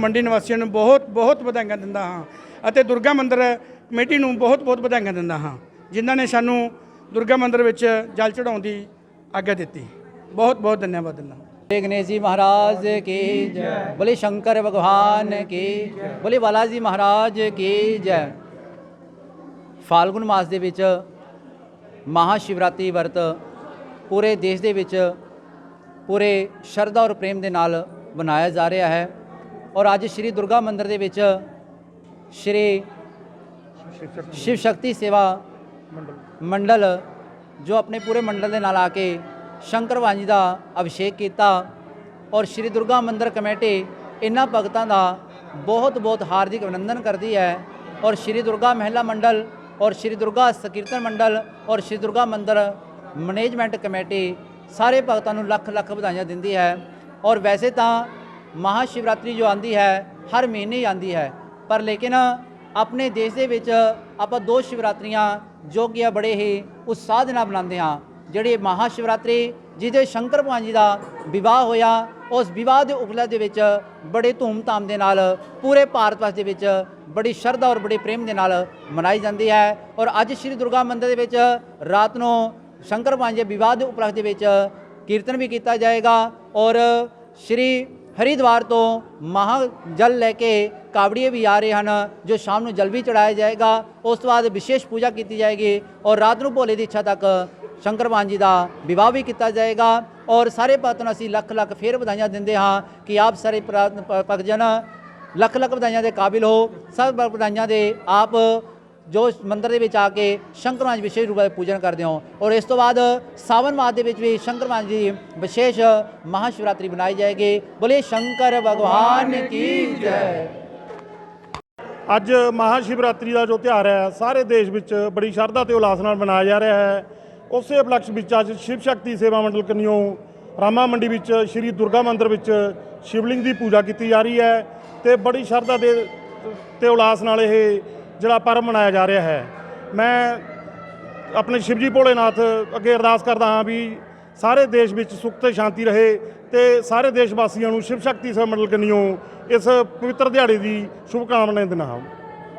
ਮੰਡੀ ਨਿਵਾਸੀਆਂ ਨੂੰ ਬਹੁਤ ਬਹੁਤ ਵਧਾਈਆਂ ਦਿੰਦਾ ਹਾਂ ਅਤੇ ਦੁਰਗਾ ਮੰਦਿਰ ਕਮੇਟੀ ਨੂੰ ਬਹੁਤ ਬਹੁਤ ਵਧਾਈਆਂ ਦਿੰਦਾ ਹਾਂ ਜਿਨ੍ਹਾਂ ਨੇ ਸਾਨੂੰ ਦੁਰਗਾ ਮੰਦਿਰ ਵਿੱਚ ਜਲ ਚੜਾਉਣ ਦੀ ਆਗਿਆ ਦਿੱਤੀ ਬਹੁਤ ਬਹੁਤ ਧੰਨਵਾਦ ਦਿੰਦਾ श्री गणेश जी महाराज की जय बोले शंकर भगवान की बोले बालाजी महाराज की जय ਫਾਲਗੁਨ ਮਾਸ ਦੇ ਵਿੱਚ ਮਹਾ ਸ਼ਿਵਰਾਤਰੀ ਵਰਤ ਪੂਰੇ ਦੇਸ਼ ਦੇ ਵਿੱਚ ਪੂਰੇ ਸ਼ਰਧਾ ਔਰ ਪ੍ਰੇਮ ਦੇ ਨਾਲ ਮਨਾਇਆ ਜਾ ਰਿਹਾ ਹੈ ਔਰ ਅੱਜ ਸ੍ਰੀ ਦੁਰਗਾ ਮੰਦਿਰ ਦੇ ਵਿੱਚ ਸ੍ਰੀ ਸ਼ਿਵ ਸ਼ਕਤੀ ਸੇਵਾ ਮੰਡਲ ਜੋ ਆਪਣੇ ਪੂਰੇ ਮੰਡਲ ਦੇ ਨਾਲ ਆ ਕੇ ਸ਼ੰਕਰ ਜੀ ਦਾ ਅਭਿਸ਼ੇਕ ਕੀਤਾ ਔਰ ਸ੍ਰੀ ਦੁਰਗਾ ਮੰਦਿਰ ਕਮੇਟੀ ਇਹਨਾਂ ਭਗਤਾਂ ਦਾ ਬਹੁਤ ਬਹੁਤ ਹਾਰਦਿਕ ਅਭਿਨੰਦਨ ਕਰਦੀ ਹੈ ਔਰ ਸ੍ਰੀ ਦੁਰਗਾ ਮਹਿਲਾ ਮੰਡਲ ਔਰ ਸ੍ਰੀ ਦੁਰਗਾ ਸੰਕੀਰਤਨ ਮੰਡਲ ਔਰ ਸ੍ਰੀ ਦੁਰਗਾ ਮੰਦਿਰ ਮੈਨੇਜਮੈਂਟ ਕਮੇਟੀ ਸਾਰੇ ਭਗਤਾਂ ਨੂੰ ਲੱਖ ਲੱਖ ਵਧਾਈਆਂ ਦਿੰਦੀ ਹੈ ਔਰ ਵੈਸੇ ਤਾਂ ਮਹਾ ਸ਼ਿਵਰਾਤਰੀ ਜੋ ਆਂਦੀ ਹੈ, ਹਰ ਮਹੀਨੇ ਹੀ ਆਂਦੀ ਹੈ। ਪਰ ਲੇਕਿਨ ਆਪਣੇ ਦੇਸ਼ ਦੇ ਵਿੱਚ ਆਪਾਂ ਦੋ ਸ਼ਿਵਰਾਤਰੀਆਂ ਜੋ ਕਿ ਆ ਬੜੇ ਹੀ ਉਤਸ਼ਾਹ ਦੇ ਨਾਲ ਮਨਾਉਂਦੇ ਹਾਂ। ਜਿਹੜੀ ਮਹਾ ਸ਼ਿਵਰਾਤਰੀ ਜਿਹਦੇ ਸ਼ੰਕਰ ਭਗਵਾਨ ਜੀ ਦਾ ਵਿਵਾਹ ਹੋਇਆ, ਉਸ ਵਿਵਾਹ ਦੇ ਉਪਲਕਸ਼ ਦੇ ਵਿੱਚ ਬੜੇ ਧੂਮ-ਧਾਮ ਦੇ ਨਾਲ ਪੂਰੇ ਭਾਰਤ ਵਰਸ਼ ਦੇ ਵਿੱਚ ਬੜੀ ਸ਼ਰਧਾ ਔਰ ਬੜੇ ਪ੍ਰੇਮ ਦੇ ਨਾਲ ਮਨਾਈ ਜਾਂਦੀ ਹੈ। ਔਰ ਅੱਜ ਸ੍ਰੀ ਦੁਰਗਾ ਮੰਦਿਰ ਦੇ ਵਿੱਚ ਰਾਤ ਨੂੰ ਸ਼ੰਕਰ ਭਗਵਾਨ ਜੀ ਦੇ ਵਿਵਾਹ ਦੇ ਉਪਲਕਸ਼ ਦੇ ਵਿੱਚ ਕੀਰਤਨ ਵੀ ਕੀਤਾ ਜਾਏਗਾ। ਔਰ ਸ਼੍ਰੀ ਹਰਿਦੁਆਰ ਤੋਂ ਮਹਾ ਜਲ ਲੈ ਕੇ ਕਾਵੜੀਏ ਵੀ ਆ ਰਹੇ ਹਨ, ਜੋ ਸ਼ਾਮ ਨੂੰ ਜਲ ਵੀ ਚੜਾਇਆ ਜਾਏਗਾ। ਉਸ ਤੋਂ ਬਾਅਦ ਵਿਸ਼ੇਸ਼ ਪੂਜਾ ਕੀਤੀ ਜਾਏਗੀ ਔਰ ਰਾਤ ਨੂੰ ਭੋਲੇ ਦੀ ਇੱਛਾ ਤੱਕ ਸ਼ੰਕਰ ਜੀ ਦਾ ਵਿਵਾਹ ਵੀ ਕੀਤਾ ਜਾਏਗਾ। ਔਰ ਸਾਰੇ ਭਗਤਾਂ ਨੂੰ ਅਸੀਂ ਲੱਖ ਲੱਖ ਫੇਰ ਵਧਾਈਆਂ ਦਿੰਦੇ ਹਾਂ ਕਿ ਆਪ ਸਾਰੇ ਪ੍ਰਾ- ਲੱਖ ਲੱਖ ਵਧਾਈਆਂ ਦੇ ਕਾਬਿਲ ਹੋ। ਸਭ ਵਧਾਈਆਂ ਦੇ ਆਪ ਜੋ ਮੰਦਿਰ ਦੇ ਵਿੱਚ ਆ ਕੇ ਸ਼ੰਕਰ ਭਗਵਾਨ ਜੀ ਵਿਸ਼ੇਸ਼ ਰੂਪ ਵਿੱਚ ਪੂਜਨ ਕਰਦੇ ਹੋ ਔਰ ਇਸ ਤੋਂ ਬਾਅਦ ਸਾਵਨ ਮਾਸ ਦੇ ਵਿੱਚ ਵੀ ਸ਼ੰਕਰ ਭਗਵਾਨ ਜੀ ਵਿਸ਼ੇਸ਼ ਮਹਾ ਸ਼ਿਵਰਾਤਰੀ ਬਣਾਈ ਜਾਏਗੀ। ਬੋਲੇ ਸ਼ੰਕਰ ਭਗਵਾਨ ਕੀ ਜੈ? ਅੱਜ ਮਹਾ ਸ਼ਿਵਰਾਤਰੀ ਦਾ ਜੋ ਤਿਉਹਾਰ ਹੈ ਸਾਰੇ ਦੇਸ਼ ਵਿੱਚ ਬੜੀ ਸ਼ਰਧਾ ਤੇ ਉਲਾਸ ਨਾਲ ਮਨਾਇਆ ਜਾ ਰਿਹਾ ਹੈ। ਉਸੇ ਉਪਲਕਸ਼ ਵਿੱਚ ਅੱਜ ਸ਼ਿਵ ਸ਼ਕਤੀ ਸੇਵਾ ਮੰਡਲ ਕੰਨਿਓ ਰਾਮਾ ਮੰਡੀ ਵਿੱਚ ਸ਼੍ਰੀ ਦੁਰਗਾ ਮੰਦਿਰ ਵਿੱਚ ਸ਼ਿਵਲਿੰਗ ਦੀ ਪੂਜਾ ਕੀਤੀ ਜਾ ਰਹੀ ਹੈ ਤੇ ਬੜੀ ਸ਼ਰਧਾ ਦੇ ਤੇ ਉਲਾਸ ਨਾਲ ਇਹ ਜਿਹੜਾ ਪਰਬ ਮਨਾਇਆ ਜਾ ਰਿਹਾ ਹੈ। ਮੈਂ ਆਪਣੇ ਸ਼ਿਵਜੀ ਭੋਲੇਨਾਥ ਅੱਗੇ ਅਰਦਾਸ ਕਰਦਾ ਹਾਂ ਵੀ ਸਾਰੇ ਦੇਸ਼ ਵਿੱਚ ਸੁੱਖ ਤੇ ਸ਼ਾਂਤੀ ਰਹੇ ਤੇ ਸਾਰੇ ਦੇਸ਼ ਵਾਸੀਆਂ ਨੂੰ ਸ਼ਿਵ ਸ਼ਕਤੀ ਸੇਵਾ ਮੰਡਲ ਇਸ ਪਵਿੱਤਰ ਦਿਹਾੜੇ ਦੀ ਸ਼ੁਭਕਾਮਨਾਵਾਂ ਦਿੰਦਾ ਹਾਂ।